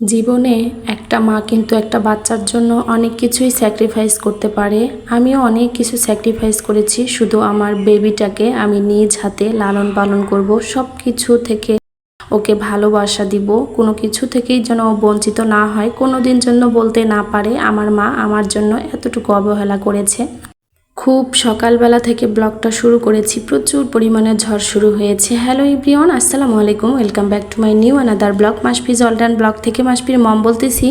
জীবনে একটা মা কিন্তু একটা বাচ্চার জন্য অনেক কিছুই স্যাক্রিফাইস করতে পারে। আমিও অনেক কিছু স্যাক্রিফাইস করেছি, শুধু আমার বেবিটাকে আমি নিজ হাতে লালন পালন করব। সব কিছু থেকে ওকে ভালোবাসা দিব। কোনো কিছু থেকেই যেন বঞ্চিত না হয়। কোনো দিন জন্য বলতে না পারে, আমার মা আমার জন্য এতটুকু অবহেলা করেছে। খুব সকালবেলা থেকে ব্লগটা শুরু করেছি। প্রচুর পরিমাণে ঝড় শুরু হয়েছে। হ্যালো ইব্রিয়ন আসসালামু আলাইকুম। Welcome back to my new another blog মাসপিজ অলডান ব্লগ থেকে মাসপির মম বলতেছি।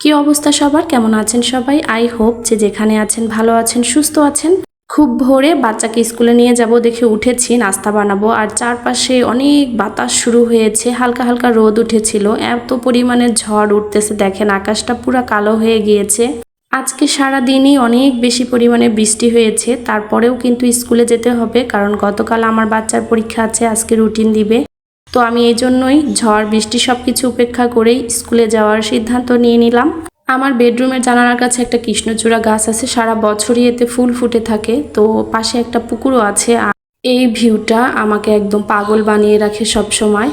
কি অবস্থা সবার? কেমন আছেন সবাই? আই হোপ যে যেখানে আছেন, ভালো আছেন, সুস্থ আছেন। খুব ভোরে বাচ্চাকে স্কুলে নিয়ে যাব দেখে উঠেছি, নাস্তা বানাবো। আর চারপাশে অনেক বাতাস শুরু হয়েছে, হালকা হালকা রোদ উঠেছিল। এত পরিমাণে ঝড় উঠতেছে, দেখেন আকাশটা পুরো কালো হয়ে গিয়েছে। আজকে সারা দিনই অনেক বেশি পরিমাণে বৃষ্টি হয়েছে, তারপরেও কিন্তু স্কুলে যেতে হবে, কারণ গতকাল আমার বাচ্চার পরীক্ষা আছে, আজকে রুটিন দিবে। তো আমি এই জন্যই ঝড়, বৃষ্টি সব কিছু উপেক্ষা করেই স্কুলে যাওয়ার সিদ্ধান্ত নিয়ে নিলাম। আমার বেডরুমের জানালার কাছে একটা কৃষ্ণচূড়া গাছ আছে, সারা বছরই এতে ফুল ফুটে থাকে। তো পাশে একটা পুকুরও আছে এই ভিউটা আমাকে একদম পাগল বানিয়ে রাখে সব সময়।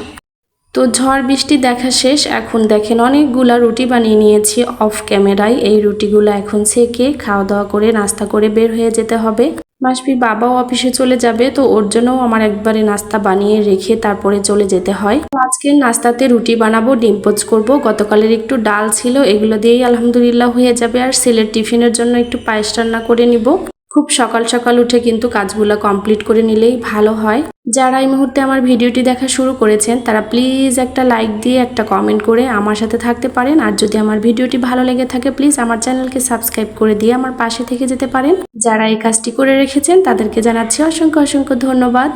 তো ঝড় বৃষ্টি দেখা শেষ, এখন দেখেন অনেকগুলা রুটি বানিয়ে নিয়েছি অফ ক্যামেরায়। এই রুটিগুলো এখন সেকে খাওয়া দাওয়া করে, নাস্তা করে বের হয়ে যেতে হবে। মাসপির বাবাও অফিসে চলে যাবে, তো ওর জন্যও আমার একবারে নাস্তা বানিয়ে রেখে তারপরে চলে যেতে হয়। আজকের নাস্তাতে রুটি বানাবো, ডিম পোচ করব, গতকালের একটু ডাল ছিল, এগুলো দিয়েই আলহামদুলিল্লাহ হয়ে যাবে। আর ছেলের টিফিনের জন্য একটু পায়েস রান্না করে নিব। খুব সকাল সকাল উঠে কিন্তু কাজগুলো কমপ্লিট করে নিলেই ভালো হয়। যারা এই মুহূর্তে আমার ভিডিওটি দেখা শুরু করেছেন, তারা প্লিজ একটা লাইক দিয়ে একটা কমেন্ট করে আমার সাথে থাকতে পারেন। আর যদি আমার ভিডিওটি ভালো লেগে থাকে প্লিজ আমার চ্যানেলকে সাবস্ক্রাইব করে দিয়ে আমার পাশে থেকে যেতে পারেন। যারা এই কাজটি করে রেখেছেন, তাদেরকে জানাচ্ছি অসংখ্য অসংখ্য ধন্যবাদ।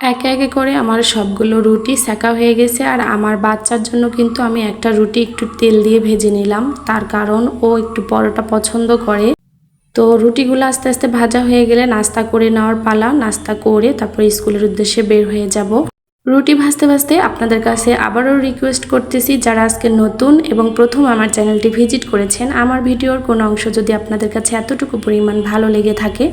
একে একে করে আমার সবগুলো রুটি সেকা হয়ে গেছে আর আমার বাচ্চার জন্য কিন্তু আমি একটা রুটি একটু তেল দিয়ে ভেজে নিলাম। তার কারণ ও একটু পরোটা পছন্দ করে। তো রুটিগুলো আস্তে আস্তে ভাজা হয়ে গেলে নাস্তা করে নেওয়ার পালা, নাস্তা করে তারপর স্কুলের উদ্দেশ্যে বের হয়ে যাব। রুটি ভাজতে ভাজতে আপনাদের কাছে আবারও রিকোয়েস্ট করতেছি, যারা আজকে নতুন এবং প্রথম আমার চ্যানেলটি ভিজিট করেছেন, আমার ভিডিওর কোনো অংশ যদি আপনাদের কাছে এতটুকু পরিমাণ ভালো লেগে থাকে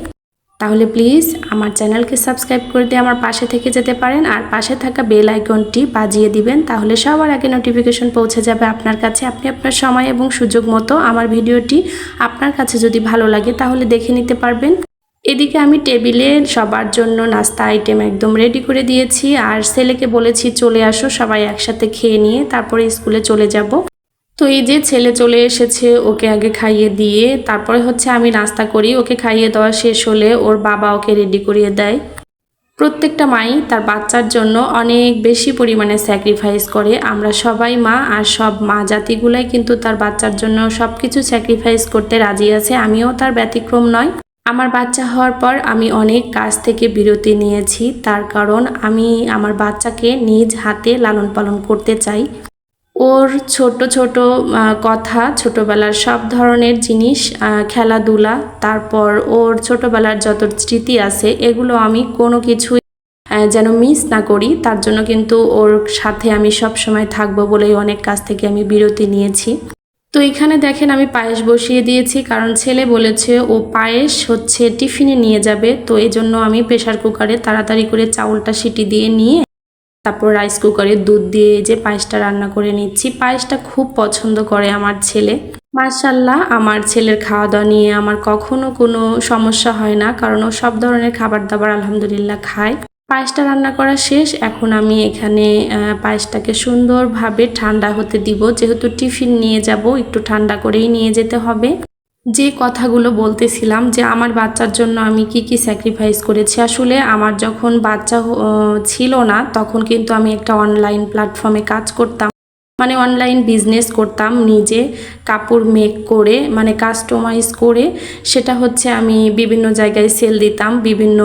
তাহলে প্লিজ আমার চ্যানেলকে সাবস্ক্রাইব করে দিয়ে আমার পাশে থেকে যেতে পারেন আর পাশে থাকা বেল আইকনটি বাজিয়ে দিবেন তাহলে সবার আগে নোটিফিকেশন পৌঁছে যাবে আপনার কাছে। আপনি আপনার সময় এবং সুযোগ মতো আমার ভিডিওটি আপনার কাছে যদি ভালো লাগে তাহলে দেখে নিতে পারবেন। এদিকে আমি টেবিলে সবার জন্য নাস্তা আইটেম একদম রেডি করে দিয়েছি। আর ছেলেকে বলেছি চলে আসো সবাই একসাথে খেয়ে নিয়ে তারপরে স্কুলে চলে যাব। তো এই যে ছেলে চলে এসেছে ওকে আগে খাইয়ে দিয়ে, তারপরে হচ্ছে আমি নাস্তা করি, ওকে খাইয়ে দেওয়া শেষ হলে ওর বাবা ওকে রেডি করিয়ে দেয়। প্রত্যেকটা মাই তার বাচ্চার জন্য অনেক বেশি পরিমাণে স্যাক্রিফাইস করে। আমরা সবাই মা আর সব মা জাতিগুলাই কিন্তু তার বাচ্চার জন্য সব কিছু স্যাক্রিফাইস করতে রাজি আছে। আমিও তার ব্যতিক্রম নয়। আমার বাচ্চা হওয়ার পর আমি অনেক কাজ থেকে বিরতি নিয়েছি। তার কারণ আমি আমার বাচ্চাকে নিজ হাতে লালন পালন করতে চাই। ওর ছোট ছোট কথা, ছোটবেলার সব ধরনের জিনিস খেলাধুলা, তারপর ওর ছোটবেলার যত স্মৃতি আছে, এগুলো আমি কোনো কিছুই যেন মিস না করি। তার জন্য কিন্তু ওর সাথে আমি সব সময় থাকব বলেই অনেক কাজ থেকে আমি বিরতি নিয়েছি। তো এখানে দেখেন আমি পায়েস বসিয়ে দিয়েছি, কারণ ছেলে বলেছে, ও পায়েস হচ্ছে টিফিনে নিয়ে যাবে। তো এই জন্য আমি প্রেশার কুকারে তাড়াতাড়ি করে চাউলটা সিটি দিয়ে নিয়ে তারপর রাইস কুকারে দুধ দিয়ে যে পায়েসটা রান্না করে নিচ্ছি। পায়েসটা খুব পছন্দ করে আমার ছেলে। মার্শাল্লাহ আমার ছেলের খাওয়া দাওয়া নিয়ে আমার কখনো কোনো সমস্যা হয় না, কারণ ও সব ধরনের খাবার দাবার আলহামদুলিল্লাহ খায়। পায়েসটা রান্না করা শেষ, এখন আমি এখানে পায়েসটাকে সুন্দরভাবে ঠান্ডা হতে দিব। যেহেতু টিফিন নিয়ে যাব, একটু ঠান্ডা করেই নিয়ে যেতে হবে। যে কথাগুলো বলতেছিলাম যে আমার বাচ্চার জন্য আমি কি কি স্যাক্রিফাইস করেছি, আসলে আমার যখন বাচ্চা ছিল না, তখন কিন্তু আমি একটা অনলাইন প্ল্যাটফর্মে কাজ করতাম। মানে অনলাইন বিজনেস করতাম নিজে, কাপড় মেক করে মানে কাস্টমাইজ করে। সেটা হচ্ছে আমি বিভিন্ন জায়গায় সেল দিতাম, বিভিন্ন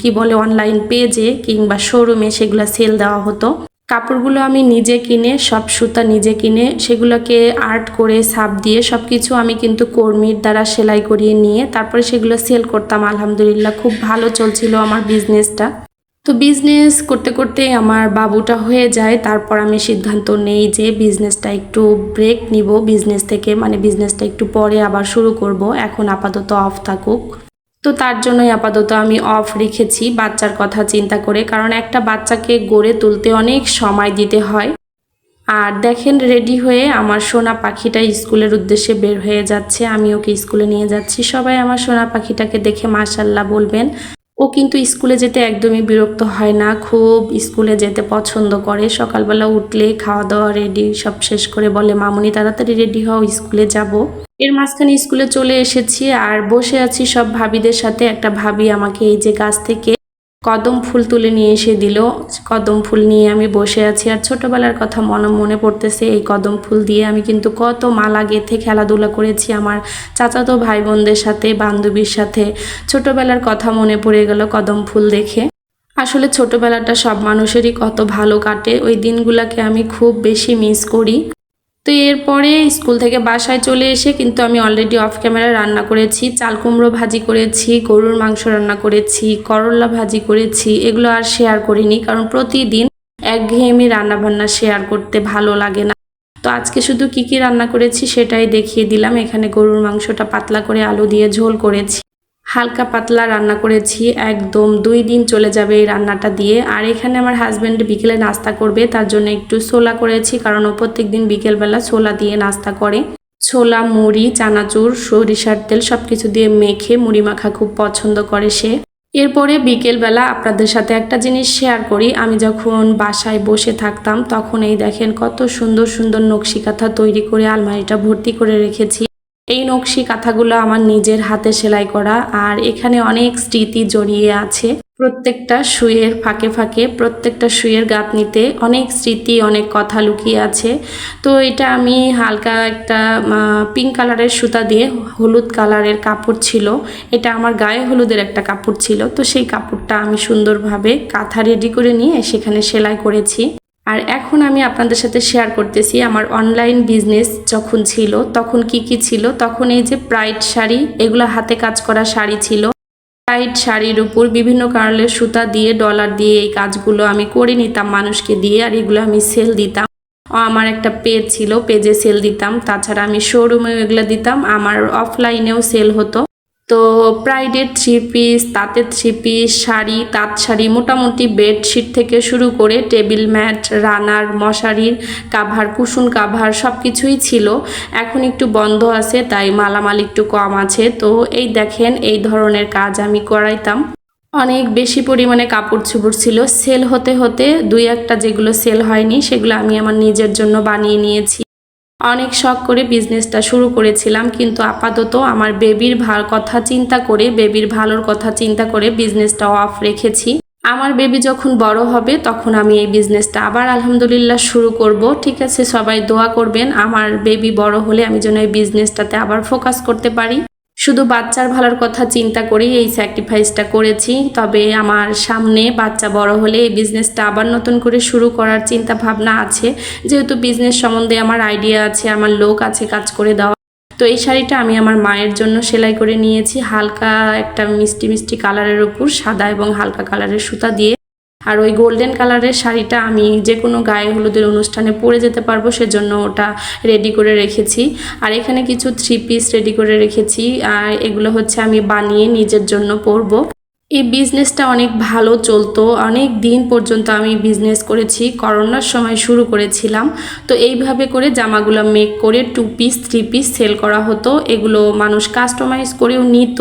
কি বলে অনলাইন পেজে কিংবা শোরুমে সেগুলো সেল দেওয়া হতো। কাপড়গুলো আমি নিজে কিনে, সব সুতা নিজে কিনে, সেগুলোকে আর্ট করে সাপ দিয়ে সব কিছু আমি কিন্তু কর্মীর দ্বারা সেলাই করিয়ে নিয়ে তারপরে সেগুলো সেল করতাম। আলহামদুলিল্লাহ খুব ভালো চলছিল আমার বিজনেসটা তো বিজনেস করতে করতে আমার বাবুটা হয়ে যায়, তারপর আমি সিদ্ধান্ত নেই যে বিজনেসটা একটু ব্রেক নিব। বিজনেস থেকে মানে বিজনেসটা একটু পরে আবার শুরু করব। এখন আপাতত অফ থাকুক। তো তার জন্যই আপাতত আমি অফ রেখেছি বাচ্চার কথা চিন্তা করে, কারণ একটা বাচ্চাকে গড়ে তুলতে অনেক সময় দিতে হয়। আর দেখেন রেডি হয়ে আমার সোনা পাখিটা স্কুলের উদ্দেশ্যে বের হয়ে যাচ্ছে আমি ওকে স্কুলে নিয়ে যাচ্ছি। সবাই আমার সোনা পাখিটাকে দেখে মাশাল্লাহ বলবেন। ও কিন্তু স্কুলে যেতে একদমই বিরক্ত হয় না, খুব স্কুলে যেতে পছন্দ করে। সকালবেলা উঠলে খাওয়া দাওয়া রেডি সব শেষ করে বলে, মামুনি, তাড়াতাড়ি রেডি হও, স্কুলে যাব। এর মাঝখানে স্কুলে চলে এসেছি আর বসে আছি সব ভাবিদের সাথে। একটা ভাবি আমাকে এই যে গাছ থেকে কদম ফুল তুলে নিয়ে এসে দিল। কদম ফুল নিয়ে আমি বসে আছি আর ছোটবেলার কথা মনে মনে পড়তেছে এই কদম ফুল দিয়ে। আমি কিন্তু কত মালা গেথে খেলাধুলা করেছি আমার চাচাতো ভাই বোনদের সাথে, বান্ধবীর সাথে। ছোটবেলার কথা মনে পড়ে গেল কদম ফুল দেখে। আসলে ছোটবেলাটা সব মানুষেরই কত ভালো কাটে। ওই দিনগুলোকে আমি খুব বেশি মিস করি। তো এরপরে স্কুল থেকে বাসায় চলে এসে কিন্তু আমি অলরেডি অফ ক্যামেরা রান্না করেছি, চাল কুমড়ো ভাজি করেছি, গরুর মাংস রান্না করেছি, করলা ভাজি করেছি, এগুলো আর শেয়ার করিনি কারণ প্রতিদিন একঘেয়েমি রান্নাবান্না শেয়ার করতে ভালো লাগে না। তো আজকে শুধু কি কি রান্না করেছি সেটাই দেখিয়ে দিলাম। এখানে গরুর মাংসটা পাতলা করে আলু দিয়ে ঝোল করেছি। হালকা পাতলা রান্না করেছি, একদম দুই দিন চলে যাবে এই রান্নাটা দিয়ে। আর এখানে আমার হাজব্যান্ড বিকেলে নাস্তা করবে, তার জন্য একটু ছোলা করেছি, কারণ ও প্রত্যেক দিন বিকেলবেলা ছোলা দিয়ে নাস্তা করে। ছোলা, মুড়ি, চানাচুর, সরিষার তেল সব কিছু দিয়ে মেখে মুড়ি মাখা খুব পছন্দ করে সে। এরপরে বিকেলবেলা আপনাদের সাথে একটা জিনিস শেয়ার করি। আমি যখন বাসায় বসে থাকতাম, তখন এই দেখেন কত সুন্দর সুন্দর নকশি কাঁথা তৈরি করে আলমারিটা ভর্তি করে রেখেছি। এই নকশি কাঁথাগুলো আমার নিজের হাতে সেলাই করা আর এখানে অনেক স্মৃতি জড়িয়ে আছে। প্রত্যেকটা শুয়ের ফাঁকে ফাঁকে, প্রত্যেকটা শুয়ের গাঁথনিতে অনেক স্মৃতি, অনেক কথা লুকিয়ে আছে। তো এটা আমি হালকা একটা পিঙ্ক কালারের সুতা দিয়ে হলুদ কালারের কাপড় ছিল। এটা আমার গায়ে হলুদের একটা কাপড় ছিল। তো সেই কাপড়টা আমি সুন্দরভাবে কাঁথা রেডি করে নিয়ে সেখানে সেলাই করেছি। আর এখন আমি আপনাদের সাথে শেয়ার করতেছি আমার অনলাইন বিজনেস যখন ছিল, তখন কি কি ছিল? তখন এই যে প্রাইড শাড়ি, এগুলো হাতে কাজ করা শাড়ি ছিল। প্রাইড শাড়ির উপর বিভিন্ন কালারের সুতা দিয়ে ডলার দিয়ে এই কাজগুলো আমি করে নিতাম মানুষকে দিয়ে আর এগুলো আমি সেল দিতাম। আমার একটা পেজ ছিল পেজে সেল দিতাম। তাছাড়া আমি শোরুমেও এগুলো দিতাম। আমার অফলাইনেও সেল হতো। তো প্রাইডের থ্রি পিস তাঁতের থ্রি পিস শাড়ি, তাঁত শাড়ি, মোটামুটি বেডশিট থেকে শুরু করে টেবিল ম্যাট রানার মশারির কাভার কুসুন কাভার সব কিছুই ছিল। এখন একটু বন্ধ আছে, তাই মালামাল একটু কম আছে। তো এই দেখেন, এই ধরনের কাজ আমি করাইতাম। অনেক বেশি পরিমাণে কাপড় চুপড় ছিল। সেল হতে হতে দুই একটা যেগুলো সেল হয়নি, সেগুলো আমি আমার নিজের জন্য বানিয়ে নিয়েছি। অনেক শখ করে বিজনেসটা শুরু করেছিলাম, কিন্তু আপাতত আমার বেবির ভালো কথা চিন্তা করে বেবির ভালোর কথা চিন্তা করে বিজনেসটা অফ রেখেছি। আমার বেবি যখন বড় হবে, তখন আমি এই বিজনেসটা আবার আলহামদুলিল্লাহ শুরু করব। ঠিক আছে, সবাই দোয়া করবেন, আমার বেবি বড় হলে আমি যেন এই বিজনেসটাতে আবার ফোকাস করতে পারি। শুধু বাচ্চার ভালোর কথা চিন্তা করেই এই স্যাক্রিফাইসটা করেছি, তবে আমার সামনে বাচ্চা বড় হলে এই বিজনেসটা আবার নতুন করে শুরু করার চিন্তা ভাবনা আছে। যেহেতু বিজনেস সম্বন্ধে আমার আইডিয়া আছে, আমার লোক আছে কাজ করে দেওয়া, তো এই শাড়িটা আমি আমার মায়ের জন্য সেলাই করে নিয়েছি। হালকা একটা মিষ্টি মিষ্টি কালারের উপর, সাদা এবং হালকা কালারের সুতা দিয়ে। আর ওই গোল্ডেন কালারের শাড়িটা আমি যে কোনো গায়ে হলুদের অনুষ্ঠানে পরে যেতে পারব, সেজন্য ওটা রেডি করে রেখেছি। আর এখানে কিছু থ্রি পিস রেডি করে রেখেছি, আর এগুলো হচ্ছে আমি বানিয়ে নিজের জন্য পরবো। এই বিজনেসটা অনেক ভালো চলতো, অনেক দিন পর্যন্ত আমি বিজনেস করেছি, করোনার সময় শুরু করেছিলাম। তো এইভাবে করে জামাগুলো মেক করে two piece three piece sale করা হতো, এগুলো মানুষ কাস্টমাইজ করেও নিত।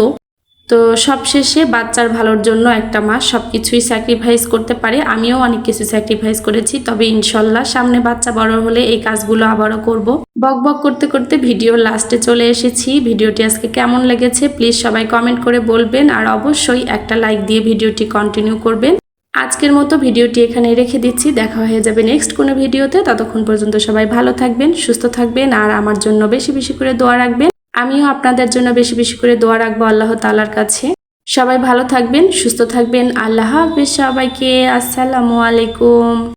তো সবশেষে বাচ্চার ভালোর জন্য একটা মাস সব কিছুই স্যাক্রিফাইস করতে পারে। আমিও অনেক কিছু স্যাক্রিফাইস করেছি, তবে ইনশাল্লাহ সামনে বাচ্চা বড় হলে এই কাজগুলো আবারও করব। বক বক করতে করতে ভিডিও লাস্টে চলে এসেছি। ভিডিওটি আজকে কেমন লেগেছে প্লিজ সবাই কমেন্ট করে বলবেন আর অবশ্যই একটা লাইক দিয়ে ভিডিওটি কন্টিনিউ করবেন। আজকের মতো ভিডিওটি এখানে রেখে দিচ্ছি। দেখা হয়ে যাবে নেক্সট কোনো ভিডিওতে। ততক্ষণ পর্যন্ত সবাই ভালো থাকবেন, সুস্থ থাকবেন আর আমার জন্য বেশি বেশি করে দোয়া রাখবেন। আমিও আপনাদের জন্য বেশি বেশি করে দোয়া রাখব আল্লাহ তালার কাছে। সবাই ভালো থাকবেন, সুস্থ থাকবেন। আল্লাহ হাফিজ সবাইকে। আসসালামু আলাইকুম।